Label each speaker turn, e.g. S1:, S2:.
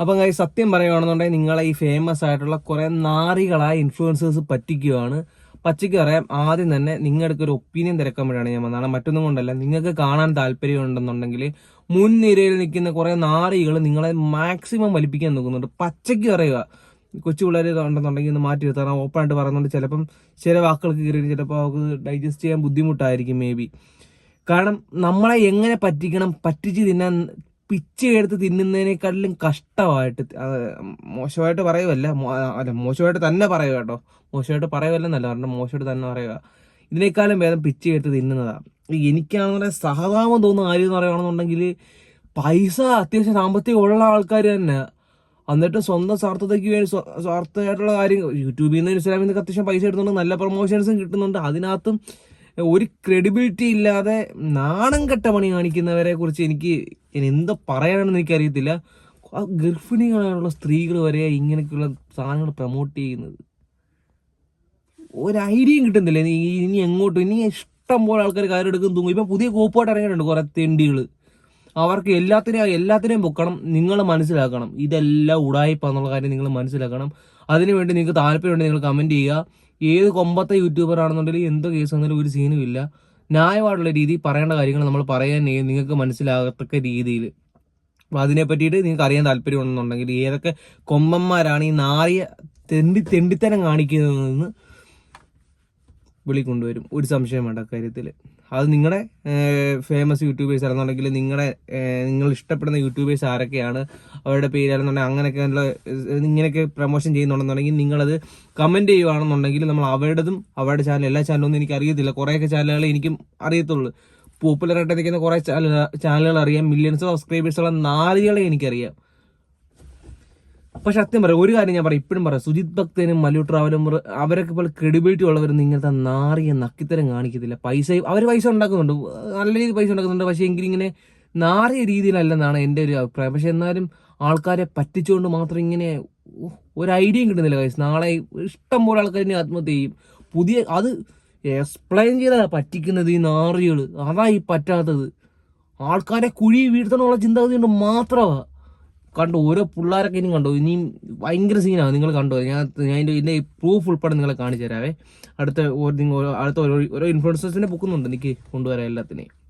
S1: അപ്പം കൈ സത്യം പറയുകയാണെന്നുണ്ടെങ്കിൽ നിങ്ങളെ ഈ ഫേമസ് ആയിട്ടുള്ള കുറേ നാറികളായ ഇൻഫ്ലുവൻസേഴ്സ് പറ്റിക്കുകയാണ്. പച്ചയ്ക്ക് പറയാം ആദ്യം തന്നെ നിങ്ങൾക്ക് ഒരു ഒപ്പീനിയൻ തിരക്കാൻ വേണ്ടിയാണ് ഞാൻ വന്നതാണ് മറ്റൊന്നും കൊണ്ടല്ല നിങ്ങൾക്ക് കാണാൻ താല്പര്യം ഉണ്ടെന്നുണ്ടെങ്കിൽ മുൻനിരയിൽ നിൽക്കുന്ന കുറേ നാറികൾ നിങ്ങളെ മാക്സിമം വലിപ്പിക്കാൻ നോക്കുന്നുണ്ട്. പച്ചയ്ക്ക് പറയുക കൊച്ചു പിള്ളേർ ഉണ്ടെന്നുണ്ടെങ്കിൽ ഒന്ന് മാറ്റി എടുത്താൽ ഓപ്പൺ ആയിട്ട് പറയുന്നുണ്ട്. ചിലപ്പം ചില വാക്കുകൾക്ക് കയറി ചിലപ്പോൾ അവർക്ക് ഡൈജസ്റ്റ് ചെയ്യാൻ ബുദ്ധിമുട്ടായിരിക്കും മേ ബി കാരണം നമ്മളെ എങ്ങനെ പറ്റിക്കണം പറ്റിച്ച് തിന്നാൻ പിച്ച് എടുത്ത് തിന്നുന്നതിനേക്കാട്ടിലും കഷ്ടമായിട്ട് മോശമായിട്ട് പറയുമല്ല അല്ല മോശമായിട്ട് തന്നെ പറയുക കേട്ടോ. മോശമായിട്ട് പറയുമല്ലെന്നല്ല പറഞ്ഞാൽ മോശമായിട്ട് തന്നെ പറയുക. ഇതിനേക്കാളും ഭേദം പിച്ച് തിന്നുന്നതാണ് തിന്നുന്നതാണ് പറയാൻ സഹതാപം തോന്നുന്ന കാര്യം എന്ന് പറയുകയാണെന്നുണ്ടെങ്കിൽ പൈസ അത്യാവശ്യം സാമ്പത്തികം ഉള്ള ആൾക്കാർ തന്നെ. എന്നിട്ട് സ്വന്തം സ്വാർത്ഥതയ്ക്ക് വേണ്ടി സ്വ- സ്വാർത്ഥമായിട്ടുള്ള കാര്യം യൂട്യൂബിൽ നിന്ന് ഇൻസ്റ്റാഗ്രാമിൽ നിന്നൊക്കെ അത്യാവശ്യം പൈസ എടുത്തുകൊണ്ട് നല്ല പ്രൊമോഷൻസും കിട്ടുന്നുണ്ട്. അതിനകത്തും ഒരു ക്രെഡിബിലിറ്റി ഇല്ലാതെ നാണം കെട്ട പണി കാണിക്കുന്നവരെ കുറിച്ച് എനിക്ക് ഇനി എന്താ പറയാനെന്ന് എനിക്കറിയത്തില്ല. ആ ഗർഭിണികളായുള്ള സ്ത്രീകൾ വരെ ഇങ്ങനെയൊക്കെയുള്ള സാധനങ്ങൾ പ്രൊമോട്ട് ചെയ്യുന്നത്. ഒരു ഐഡിയയും കിട്ടുന്നില്ല. ഇനി എങ്ങോട്ടും ഇനി ഇഷ്ടം പോലെ ആൾക്കാർ കാര്യം എടുക്കും തൂങ്ങും. ഇപ്പം പുതിയ കോപ്പായിട്ട് ഇറങ്ങിയിട്ടുണ്ട് കുറേ തെണ്ടികൾ അവർക്ക് എല്ലാത്തിനെയും എല്ലാത്തിനെയും പൊക്കണം നിങ്ങൾ മനസ്സിലാക്കണം. ഇതെല്ലാം ഉടായിപ്പാന്നുള്ള കാര്യം നിങ്ങൾ മനസ്സിലാക്കണം. അതിനുവേണ്ടി നിങ്ങൾക്ക് താല്പര്യമുണ്ടെങ്കിൽ നിങ്ങൾ കമന്റ് ചെയ്യുക. ഏത് കൊമ്പത്തെ യൂട്യൂബർ ആണെന്നുണ്ടെങ്കിൽ എന്തോ കേസ് വന്നാലും ഒരു സീനും ഇല്ല. ന്യായമായിട്ടുള്ള രീതിയിൽ പറയേണ്ട കാര്യങ്ങൾ നമ്മൾ പറയാൻ നിങ്ങൾക്ക് മനസ്സിലാകത്തക്ക രീതിയിൽ. അപ്പോൾ അതിനെ പറ്റിയിട്ട് നിങ്ങൾക്ക് അറിയാൻ താല്പര്യമുണ്ടെന്നുണ്ടെങ്കിൽ ഏതൊക്കെ കൊമ്പന്മാരാണ് ഈ നാറിയ തെണ്ടി തെണ്ടിത്തരം കാണിക്കുന്നതെന്ന് വിളിക്കൊണ്ടുവരും. ഒരു സംശയം വേണ്ട കാര്യത്തിൽ അത് നിങ്ങളുടെ ഫേമസ് യൂട്യൂബേഴ്സ് ആണെന്നുണ്ടെങ്കിൽ നിങ്ങളുടെ നിങ്ങൾ ഇഷ്ടപ്പെടുന്ന യൂട്യൂബേഴ്സ് ആരൊക്കെയാണ് അവരുടെ പേരാണെന്നുണ്ടെങ്കിൽ അങ്ങനെയൊക്കെ ഉള്ള ഇങ്ങനെയൊക്കെ പ്രൊമോഷൻ ചെയ്യുന്നുണ്ടെന്നുണ്ടെങ്കിൽ നിങ്ങളത് കമന്റ് ചെയ്യുവാണെന്നുണ്ടെങ്കിൽ നമ്മൾ അവരുടേതും അവരുടെ ചാനൽ എല്ലാ ചാനലൊന്നും എനിക്ക് അറിയത്തില്ല. കുറേയൊക്കെ ചാനലുകൾ എനിക്കും അറിയത്തുള്ളൂ. പോപ്പുലറായിട്ട് നിൽക്കുന്ന കുറേ ചാനലുകൾ അറിയാം. മില്യൺസ് സബ്സ്ക്രൈബേഴ്സ് ഉള്ള നാലുകളെ എനിക്കറിയാം. പക്ഷെ സത്യം പറയാം ഒരു കാര്യം ഞാൻ പറയാം ഇപ്പോഴും പറയാം സുജിത് ഭക്തനും മല്ലു ട്രാവലും അവരൊക്കെ പോലെ ക്രെഡിബിലിറ്റി ഉള്ളവരൊന്നും ഇങ്ങനത്തെ നാറിയ നക്കിത്തരം കാണിക്കത്തില്ല. പൈസ അവർ പൈസ ഉണ്ടാക്കുന്നുണ്ട് നല്ല രീതിയിൽ പൈസ ഉണ്ടാക്കുന്നുണ്ട് പക്ഷേ എങ്കിൽ ഇങ്ങനെ നാറിയ രീതിയിലല്ലെന്നാണ് എന്റെ ഒരു അഭിപ്രായം. പക്ഷെ എന്നാലും ആൾക്കാരെ പറ്റിച്ചുകൊണ്ട് മാത്രം ഇങ്ങനെ ഒരു ഐഡിയയും കിട്ടുന്നില്ല കൈസ് നാളെ ഇഷ്ടം പോലെ ആൾക്കാർ ഇനി ആത്മഹത്യ ചെയ്യും. പുതിയ അത് എക്സ്പ്ലെയിൻ ചെയ്താ പറ്റിക്കുന്നത് ഈ നാറികൾ അതാ ഈ പറ്റാത്തത്. ആൾക്കാരെ കുഴി വീഴ്ത്തണമുള്ള ചിന്താഗതി കൊണ്ട് മാത്രമാണ് കണ്ടു ഓരോ പിള്ളേരൊക്കെ ഇനിയും കണ്ടു. ഇനിയും ഭയങ്കര സീനാണ് നിങ്ങൾ കണ്ടോ. ഞാൻ ഞാൻ ഇതിന്റെ പ്രൂഫ് ഉൾപ്പെടെ നിങ്ങളെ കാണിച്ചു തരാവേ അടുത്ത ഓരോ- അടുത്ത ഓരോ ഓരോ ഇൻഫ്ലുവൻസേഴ്സിനെ ബുക്കുന്നുണ്ട് എനിക്ക് കൊണ്ടുവരാം എല്ലാത്തിനെയും.